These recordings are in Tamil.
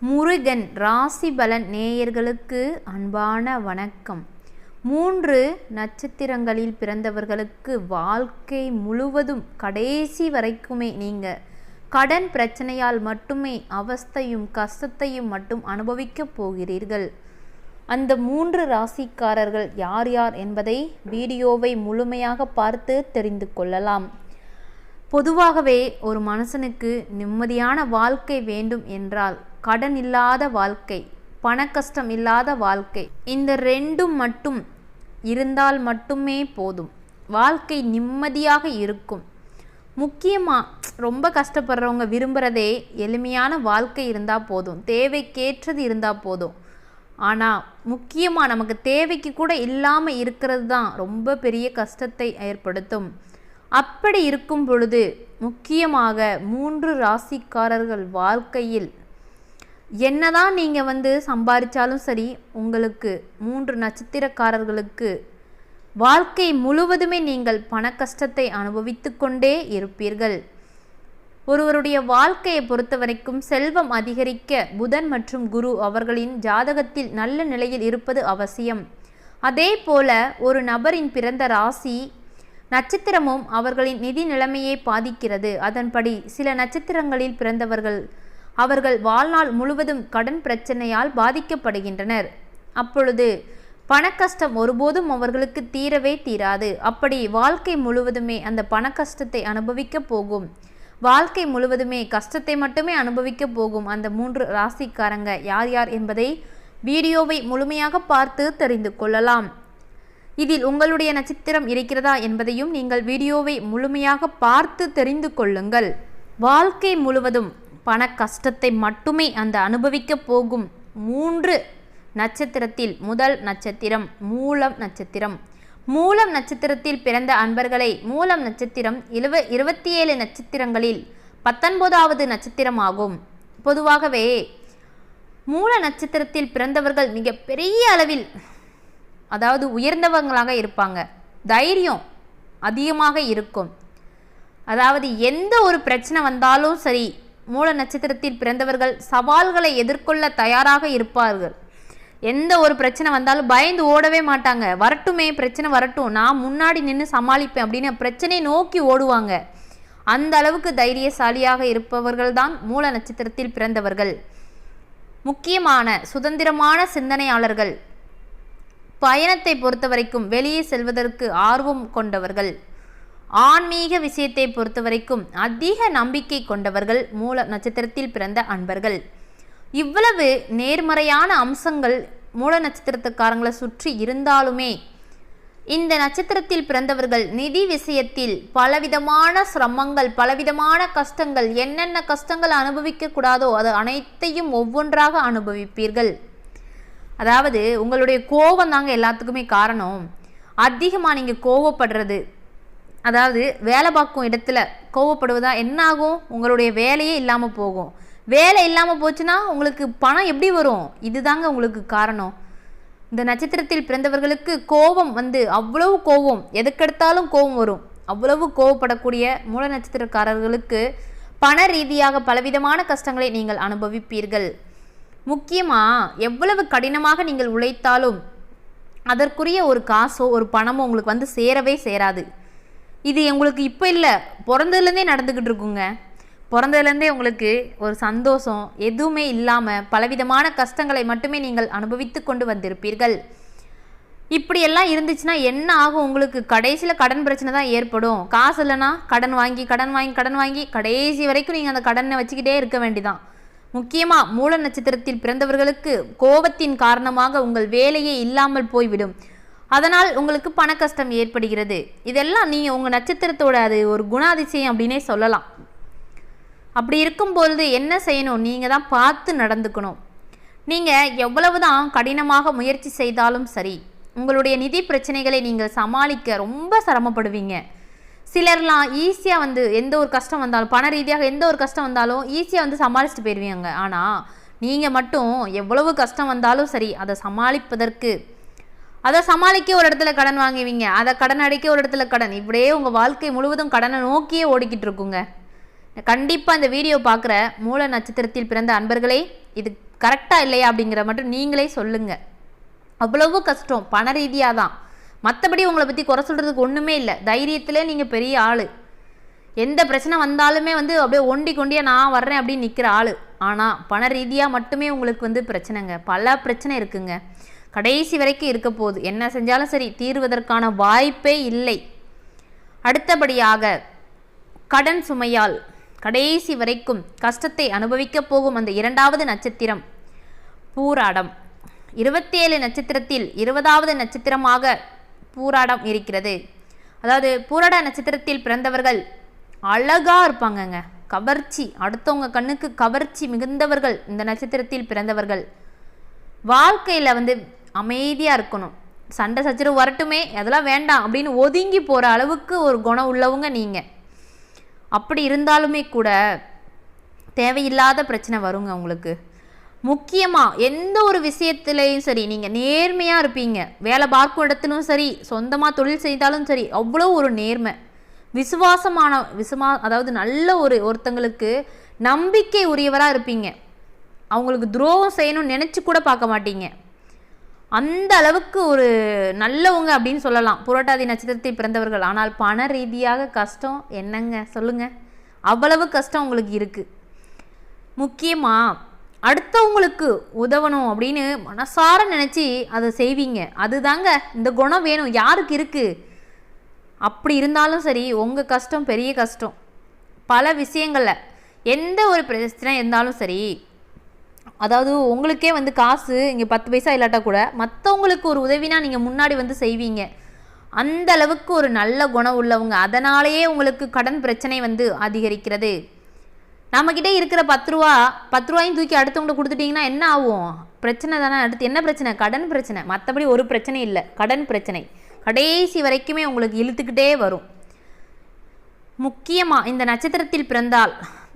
முருகன் ராசி பலன் நேயர்களுக்கு அன்பான வணக்கம். மூன்று நட்சத்திரங்களில் பிறந்தவர்களுக்கு வாழ்க்கை முழுவதும் கடைசி வரைக்குமே நீங்கள் கடன் பிரச்சனையால் மட்டுமே அவஸ்தையும் கஷ்டத்தையும் மட்டும் அனுபவிக்கப் போகிறீர்கள். அந்த மூன்று ராசிக்காரர்கள் யார் யார் என்பதை வீடியோவை முழுமையாக பார்த்து தெரிந்து கொள்ளலாம். பொதுவாகவே ஒரு மனுஷனுக்கு நிம்மதியான வாழ்க்கை வேண்டும் என்றால் கடன் இல்லாத வாழ்க்கை பணக்கஷ்டம் இல்லாத வாழ்க்கை. இந்த ரெண்டும் மட்டும் இருந்தால் மட்டுமே போதும். வாழ்க்கை நிம்மதியாக இருக்கும். முக்கியமாக ரொம்ப கஷ்டப்படுறவங்க விரும்புகிறதே எளிமையான வாழ்க்கை இருந்தால் போதும். தேவைக்கேற்றது இருந்தால் போதும். ஆனால் முக்கியமாக நமக்கு தேவைக்கு கூட இல்லாமல் இருக்கிறது தான் ரொம்ப பெரிய கஷ்டத்தை ஏற்படுத்தும். அப்படி இருக்கும் பொழுது முக்கியமாக மூன்று ராசிக்காரர்கள் வாழ்க்கையில் என்னதான் நீங்கள் வந்து சம்பாதிச்சாலும் சரி உங்களுக்கு மூன்று நட்சத்திரக்காரர்களுக்கு வாழ்க்கை முழுவதுமே நீங்கள் பண கஷ்டத்தை அனுபவித்து கொண்டே இருப்பீர்கள். ஒருவருடைய வாழ்க்கையை பொறுத்த வரைக்கும் செல்வம் அதிகரிக்க புதன் மற்றும் குரு அவர்களின் ஜாதகத்தில் நல்ல நிலையில் இருப்பது அவசியம். அதே போல ஒரு நபரின் பிறந்த ராசி நட்சத்திரமும் அவர்களின் நிதி நிலைமையை பாதிக்கிறது. அதன்படி சில நட்சத்திரங்களில் பிறந்தவர்கள் அவர்கள் வாழ்நாள் முழுவதும் கடன் பிரச்சனையால் பாதிக்கப்படுகின்றனர். அப்பொழுது பணக்கஷ்டம் ஒருபோதும் அவர்களுக்கு தீரவே தீராது. அப்படி வாழ்க்கை முழுவதுமே அந்த பண கஷ்டத்தை அனுபவிக்க போகும். வாழ்க்கை முழுவதுமே கஷ்டத்தை மட்டுமே அனுபவிக்க போகும் அந்த மூன்று ராசிக்காரங்க யார் யார் என்பதை வீடியோவை முழுமையாக பார்த்து தெரிந்து கொள்ளலாம். இதில் உங்களுடைய நட்சத்திரம் இருக்கிறதா என்பதையும் நீங்கள் வீடியோவை முழுமையாக பார்த்து தெரிந்து கொள்ளுங்கள். வாழ்க்கை முழுவதும் பண கஷ்டத்தை மட்டுமே அந்த அனுபவிக்க போகும் மூன்று நட்சத்திரத்தில் முதல் நட்சத்திரம் மூலம் நட்சத்திரம். மூலம் நட்சத்திரத்தில் பிறந்த அன்பர்களை மூலம் நட்சத்திரம் இருவ இருபத்தி ஏழு நட்சத்திரங்களில் பத்தொன்பதாவது நட்சத்திரமாகும். பொதுவாகவே மூல நட்சத்திரத்தில் பிறந்தவர்கள் மிக பெரிய அளவில் அதாவது உயர்ந்தவங்களாக இருப்பாங்க. தைரியம் அதிகமாக இருக்கும். அதாவது எந்த ஒரு பிரச்சனை வந்தாலும் சரி மூல நட்சத்திரத்தில் பிறந்தவர்கள் சவால்களை எதிர்கொள்ள தயாராக இருப்பார்கள். எந்த ஒரு பிரச்சனை வந்தாலும் பயந்து ஓடவே மாட்டாங்க. வரட்டுமே பிரச்சனை வரட்டும். நான் முன்னாடி நின்று சமாளிப்பேன் அப்படின்னு பிரச்சனையை நோக்கி ஓடுவாங்க. அந்த அளவுக்கு தைரியசாலியாக இருப்பவர்கள் தான் மூல நட்சத்திரத்தில் பிறந்தவர்கள். முக்கியமான சுதந்திரமான சிந்தனையாளர்கள். பயணத்தை பொறுத்த வரைக்கும் வெளியே செல்வதற்கு ஆர்வம் கொண்டவர்கள். ஆன்மீக விஷயத்தை பொறுத்த வரைக்கும் அதிக நம்பிக்கை கொண்டவர்கள் மூல நட்சத்திரத்தில் பிறந்த அன்பர்கள். இவ்வளவு நேர்மறையான அம்சங்கள் மூல நட்சத்திரத்துக்காரங்களை சுற்றி இருந்தாலுமே இந்த நட்சத்திரத்தில் பிறந்தவர்கள் நிதி விஷயத்தில் பலவிதமான சிரமங்கள் பலவிதமான கஷ்டங்கள் என்னென்ன கஷ்டங்கள் அனுபவிக்க கூடாதோ அது அனைத்தையும் ஒவ்வொன்றாக அனுபவிப்பீர்கள். அதாவது உங்களுடைய கோபம் தாங்க எல்லாத்துக்குமே காரணம். அதிகமாக நீங்கள் கோவப்படுறது அதாவது வேலை பார்க்கும் இடத்துல கோவப்படுவதா என்ன ஆகும் உங்களுடைய வேலையே இல்லாமல் போகும். வேலை இல்லாமல் போச்சுன்னா உங்களுக்கு பணம் எப்படி வரும்? இதுதாங்க உங்களுக்கு காரணம். இந்த நட்சத்திரத்தில் பிறந்தவர்களுக்கு கோபம் வந்து அவ்வளவு கோபம். எதுக்கெடுத்தாலும் கோபம் வரும். அவ்வளவு கோவப்படக்கூடிய மூல நட்சத்திரக்காரர்களுக்கு பண ரீதியாக பலவிதமான கஷ்டங்களை நீங்கள் அனுபவிப்பீர்கள். முக்கியமாக எவ்வளவு கடினமாக நீங்கள் உழைத்தாலும் அதற்குரிய ஒரு காசோ ஒரு பணமோ உங்களுக்கு வந்து சேரவே சேராது. இது உங்களுக்கு இப்போ இல்லை. பிறந்ததுலேருந்தே நடந்துக்கிட்டு இருக்குங்க. பிறந்ததுலேருந்தே உங்களுக்கு ஒரு சந்தோஷம் எதுவுமே இல்லாமல் பலவிதமான கஷ்டங்களை மட்டுமே நீங்கள் அனுபவித்து கொண்டு வந்திருப்பீர்கள். இப்படியெல்லாம் இருந்துச்சுன்னா என்ன ஆகும்? உங்களுக்கு கடைசியில் கடன் பிரச்சனை தான் ஏற்படும். காசு இல்லைன்னா கடன் வாங்கி கடன் வாங்கி கடன் வாங்கி கடைசி வரைக்கும் நீங்கள் அந்த கடனை வச்சுக்கிட்டே இருக்க வேண்டிதான். முக்கியமாக மூல நட்சத்திரத்தில் பிறந்தவர்களுக்கு கோபத்தின் காரணமாக உங்கள் வேலையே இல்லாமல் போய்விடும். அதனால் உங்களுக்கு பண கஷ்டம் ஏற்படுகிறது. இதெல்லாம் நீங்கள் உங்கள் நட்சத்திரத்தோட அது ஒரு குணாதிசயம் அப்படின்னே சொல்லலாம். அப்படி இருக்கும்பொழுது என்ன செய்யணும்? நீங்கள் தான் பார்த்து நடந்துக்கணும். நீங்கள் எவ்வளவு தான் கடினமாக முயற்சி செய்தாலும் சரி உங்களுடைய நிதி பிரச்சனைகளை நீங்கள் சமாளிக்க ரொம்ப சிரமப்படுவீங்க. சிலர்லாம் ஈஸியாக வந்து எந்த ஒரு கஷ்டம் வந்தாலும் பண ரீதியாக எந்த ஒரு கஷ்டம் வந்தாலும் ஈஸியாக வந்து சமாளிச்சுட்டு போயிடுவீங்க ஆனால் நீங்கள் மட்டும் எவ்வளவு கஷ்டம் வந்தாலும் சரி அதை சமாளிப்பதற்கு அதை சமாளிக்க ஒரு இடத்துல கடன் வாங்குவீங்க. அதை கடன் அடைக்க ஒரு இடத்துல கடன். இப்படியே உங்கள் வாழ்க்கை முழுவதும் கடனை நோக்கியே ஓடிக்கிட்டு இருக்குங்க. கண்டிப்பாக இந்த வீடியோ பார்க்குற மூல நட்சத்திரத்தில் பிறந்த அன்பர்களே இது கரெக்டாக இல்லையா அப்படிங்கிற மட்டும் நீங்களே சொல்லுங்கள் அவ்வளவு கஷ்டம். பண ரீதியாக தான். மற்றபடி உங்களை பற்றி குறை சொல்கிறதுக்கு ஒன்றுமே இல்லை. தைரியத்திலே நீங்கள் பெரிய ஆள். எந்த பிரச்சனை வந்தாலுமே வந்து அப்படியே ஒண்டி கொண்டியாக நான் வர்றேன் அப்படின்னு நிற்கிற ஆள். ஆனால் பண ரீதியாக மட்டுமே உங்களுக்கு வந்து பிரச்சனைங்க. பல பிரச்சனை இருக்குங்க. கடைசி வரைக்கும் இருக்க போகுது. என்ன செஞ்சாலும் சரி தீர்வதற்கான வாய்ப்பே இல்லை. அடுத்தபடியாக கடன் சுமையால் கடைசி வரைக்கும் கஷ்டத்தை அனுபவிக்கப் போகும் அந்த இரண்டாவது நட்சத்திரம் பூராடம். இருபத்தேழு நட்சத்திரத்தில் இருபதாவது நட்சத்திரமாக பூராடம் இருக்கிறது. அதாவது பூராட நட்சத்திரத்தில் பிறந்தவர்கள் அழகா இருப்பாங்கங்க. கவர்ச்சி அடுத்தவங்க கண்ணுக்கு கவர்ச்சி மிகுந்தவர்கள் இந்த நட்சத்திரத்தில் பிறந்தவர்கள். வாழ்க்கையில் வந்து அமைதியாக இருக்கணும். சண்டை சச்சரவு வரட்டுமே அதெல்லாம் வேண்டாம் அப்படின்னு ஒதுங்கி போகிற அளவுக்கு ஒரு குணம் உள்ளவங்க நீங்கள் அப்படி இருந்தாலுமே கூட தேவையில்லாத பிரச்சனை வருங்க உங்களுக்கு. முக்கியமாக எந்த ஒரு விஷயத்துலேயும் சரி நீங்கள் நேர்மையாக இருப்பீங்க. வேலை பார்க்கும் இடத்துலும் சரி சொந்தமாக தொழில் செய்தாலும் சரி அவ்வளோ ஒரு நேர்மை. விசுவாசமான விசுமா அதாவது நல்ல ஒரு ஒருத்தங்களுக்கு நம்பிக்கை உரியவராக இருப்பீங்க. அவங்களுக்கு துரோகம் செய்யணும்னு நினச்சி கூட பார்க்க மாட்டீங்க. அந்த அளவுக்கு ஒரு நல்லவங்க அப்படின்னு சொல்லலாம். புரட்டாதி நட்சத்திரத்தில் பிறந்தவர்கள். ஆனால் பண ரீதியாக கஷ்டம் என்னங்க? சொல்லுங்க. அவ்வளவு கஷ்டம் உங்களுக்கு இருக்குது முக்கியமாக அடுத்தவங்களுக்கு உதவணும் அப்படின்னு மனசார நினச்சி அதை செய்வீங்க. அதுதாங்க இந்த குணம் வேணும். யாருக்கு இருக்குது அப்படி இருந்தாலும் சரி உங்கள் கஷ்டம் பெரிய கஷ்டம். பல விஷயங்களில் எந்த ஒரு பிரச்சனை இருந்தாலும் சரி அதாவது உங்களுக்கே வந்து காசு இங்கே பத்து பைசா இல்லாட்டா கூட மற்றவங்களுக்கு ஒரு உதவினா நீங்கள் முன்னாடி வந்து செய்வீங்க. அந்த அளவுக்கு ஒரு நல்ல குணம் உள்ளவங்க. அதனாலேயே உங்களுக்கு கடன் பிரச்சனை வந்து அதிகரிக்கிறது. நம்மக்கிட்ட இருக்கிற பத்து ரூபா பத்து ரூபாயும் தூக்கி அடுத்தவங்கள்ட்ட கொடுத்துட்டிங்கன்னா என்ன ஆகும்? பிரச்சனை தானே. அடுத்து என்ன பிரச்சனை? கடன் பிரச்சனை. மற்றபடி ஒரு பிரச்சனை இல்லை. கடன் பிரச்சனை. கடைசி வரைக்குமே உங்களுக்கு இழுத்துக்கிட்டே வரும். முக்கியமாக இந்த நட்சத்திரத்தில் பிறந்தால்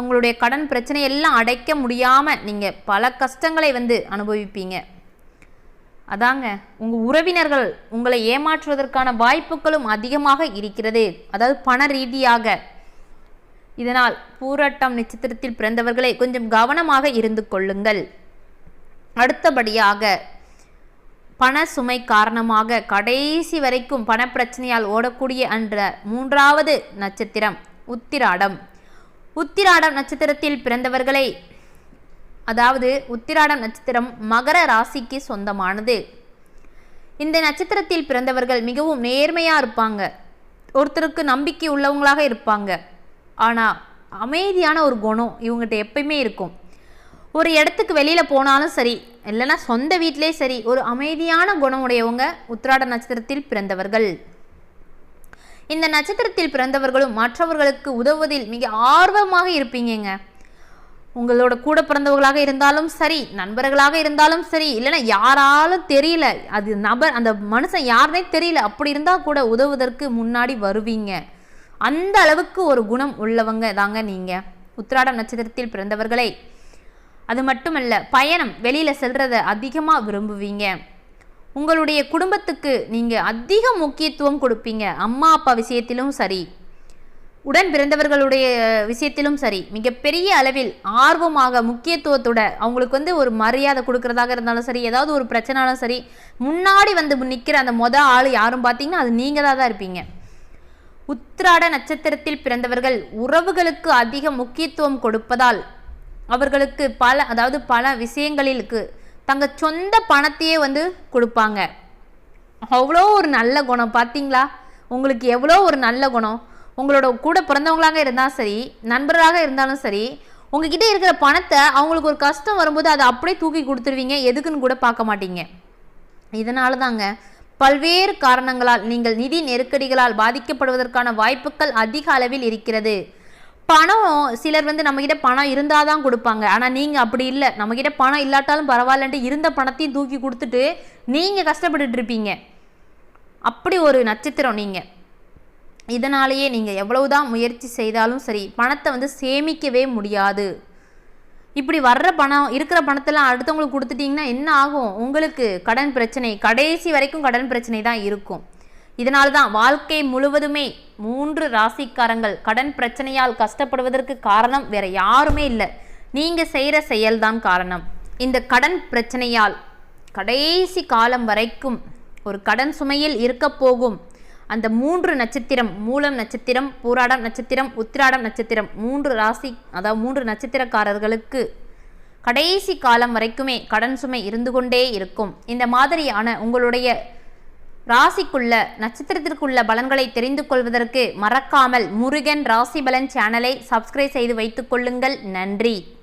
உங்களுடைய கடன் பிரச்சனை எல்லாம் அடைக்க முடியாமல் நீங்கள் பல கஷ்டங்களை வந்து அனுபவிப்பீங்க. அதாங்க உங்கள் உறவினர்கள் உங்களை ஏமாற்றுவதற்கான வாய்ப்புகளும் அதிகமாக இருக்கிறது. அதாவது பண ரீதியாக. இதனால் பூரட்டம் நட்சத்திரத்தில் பிறந்தவர்களை கொஞ்சம் கவனமாக இருந்து கொள்ளுங்கள். அடுத்தபடியாக பண சுமை காரணமாக கடைசி வரைக்கும் பணப்பிரச்சனையால் ஓடக்கூடிய அன்ற மூன்றாவது நட்சத்திரம் உத்திராடம். உத்திராடம் நட்சத்திரத்தில் பிறந்தவர்களை. அதாவது உத்திராடம் நட்சத்திரம் மகர ராசிக்கு சொந்தமானது. இந்த நட்சத்திரத்தில் பிறந்தவர்கள் மிகவும் நேர்மையாக இருப்பாங்க. ஒருத்தருக்கு நம்பிக்கை உள்ளவங்களாக இருப்பாங்க. ஆனால் அமைதியான ஒரு குணம் இவங்ககிட்ட எப்பயுமே இருக்கும். ஒரு இடத்துக்கு வெளியில் போனாலும் சரி இல்லைன்னா சொந்த வீட்டிலே சரி ஒரு அமைதியான குணம் உடையவங்க உத்திராட நட்சத்திரத்தில் பிறந்தவர்கள். இந்த நட்சத்திரத்தில் பிறந்தவர்களும் மற்றவர்களுக்கு உதவுவதில் மிக ஆர்வமாக இருப்பீங்கங்க. உங்களோட கூட பிறந்தவர்களாக இருந்தாலும் சரி நண்பர்களாக இருந்தாலும் சரி இல்லைன்னா யாராலும் தெரியல அது நபர் அந்த மனுஷன் யாருனே தெரியல அப்படி இருந்தால் கூட உதவுவதற்கு முன்னாடி வருவீங்க. அந்த அளவுக்கு ஒரு குணம் உள்ளவங்க தாங்க நீங்கள் உத்திராடம் நட்சத்திரத்தில் பிறந்தவர்களை அது மட்டுமல்ல பயணம் வெளியில் செல்கிறத அதிகமாக விரும்புவீங்க. உங்களுடைய குடும்பத்துக்கு நீங்கள் அதிக முக்கியத்துவம் கொடுப்பீங்க. அம்மா அப்பா விஷயத்திலும் சரி. உடன் பிறந்தவர்களுடைய விஷயத்திலும் சரி. மிகப்பெரிய அளவில் ஆர்வமாக முக்கியத்துவத்தோட அவங்களுக்கு வந்து ஒரு மரியாதை கொடுக்கறதாக இருந்தாலும் சரி ஏதாவது ஒரு பிரச்சனாலும் சரி முன்னாடி வந்து நிற்கிற அந்த மொத ஆள் யாரும் பார்த்தீங்கன்னா அது நீங்கள் தான் தான் இருப்பீங்க. உத்திராட நட்சத்திரத்தில் பிறந்தவர்கள் உறவுகளுக்கு அதிக முக்கியத்துவம் கொடுப்பதால் அவர்களுக்கு பல அதாவது பல விஷயங்களிலுக்கு தங்க சொந்த பணத்தையே வந்து கொடுப்பாங்க. அவ்வளோ ஒரு நல்ல குணம். பார்த்தீங்களா உங்களுக்கு எவ்வளோ ஒரு நல்ல குணம். உங்களோட கூட பிறந்தவங்களாக இருந்தாலும் சரி நண்பர்களாக இருந்தாலும் சரி உங்ககிட்ட இருக்கிற பணத்தை அவங்களுக்கு ஒரு கஷ்டம் வரும்போது அதை அப்படியே தூக்கி கொடுத்துருவீங்க. எதுக்குன்னு கூட பார்க்க மாட்டீங்க. இதனால தாங்க பல்வேறு காரணங்களால் நீங்கள் நிதி நெருக்கடிகளால் பாதிக்கப்படுவதற்கான வாய்ப்புகள் அதிக அளவில் இருக்கிறது. பணம் சிலர் வந்து நம்மக்கிட்ட பணம் இருந்தால் தான் கொடுப்பாங்க. ஆனால் நீங்கள் அப்படி இல்லை. நம்மக்கிட்ட பணம் இல்லாட்டாலும் பரவாயில்லன்ட்டு இருந்த பணத்தையும் தூக்கி கொடுத்துட்டு நீங்கள் கஷ்டப்பட்டுட்டு இருப்பீங்க. அப்படி ஒரு நட்சத்திரம் நீங்கள் இதனாலேயே நீங்கள் எவ்வளவுதான் முயற்சி செய்தாலும் சரி பணத்தை வந்து சேமிக்கவே முடியாது. இப்படி வர்ற பணம் இருக்கிற பணத்தெல்லாம் அடுத்தவங்களுக்கு கொடுத்துட்டிங்கன்னா என்ன ஆகும்? உங்களுக்கு கடன் பிரச்சனை கடைசி வரைக்கும் கடன் பிரச்சனை தான் இருக்கும். இதனால தான் வாழ்க்கை முழுவதுமே மூன்று ராசிக்காரங்கள் கடன் பிரச்சனையால் கஷ்டப்படுவதற்கு காரணம் வேற யாருமே இல்லை. நீங்கள் செய்கிற செயல்தான் காரணம். இந்த கடன் பிரச்சனையால் கடைசி காலம் வரைக்கும் ஒரு கடன் சுமையில் இருக்க போகும். அந்த மூன்று நட்சத்திரம் மூலம் நட்சத்திரம் பூராடம் நட்சத்திரம் உத்திராடம் நட்சத்திரம் மூன்று ராசி அதாவது மூன்று நட்சத்திரக்காரர்களுக்கு கடைசி காலம் வரைக்குமே கடன் சுமை இருந்து கொண்டே இருக்கும். இந்த மாதிரியான உங்களுடைய ராசிக்குள்ள நட்சத்திரத்திற்குள்ள பலன்களை தெரிந்து கொள்வதற்கு மறக்காமல் முருகன் ராசி பலன் சேனலை சப்ஸ்கிரைப் செய்து வைத்துக் கொள்ளுங்கள். நன்றி.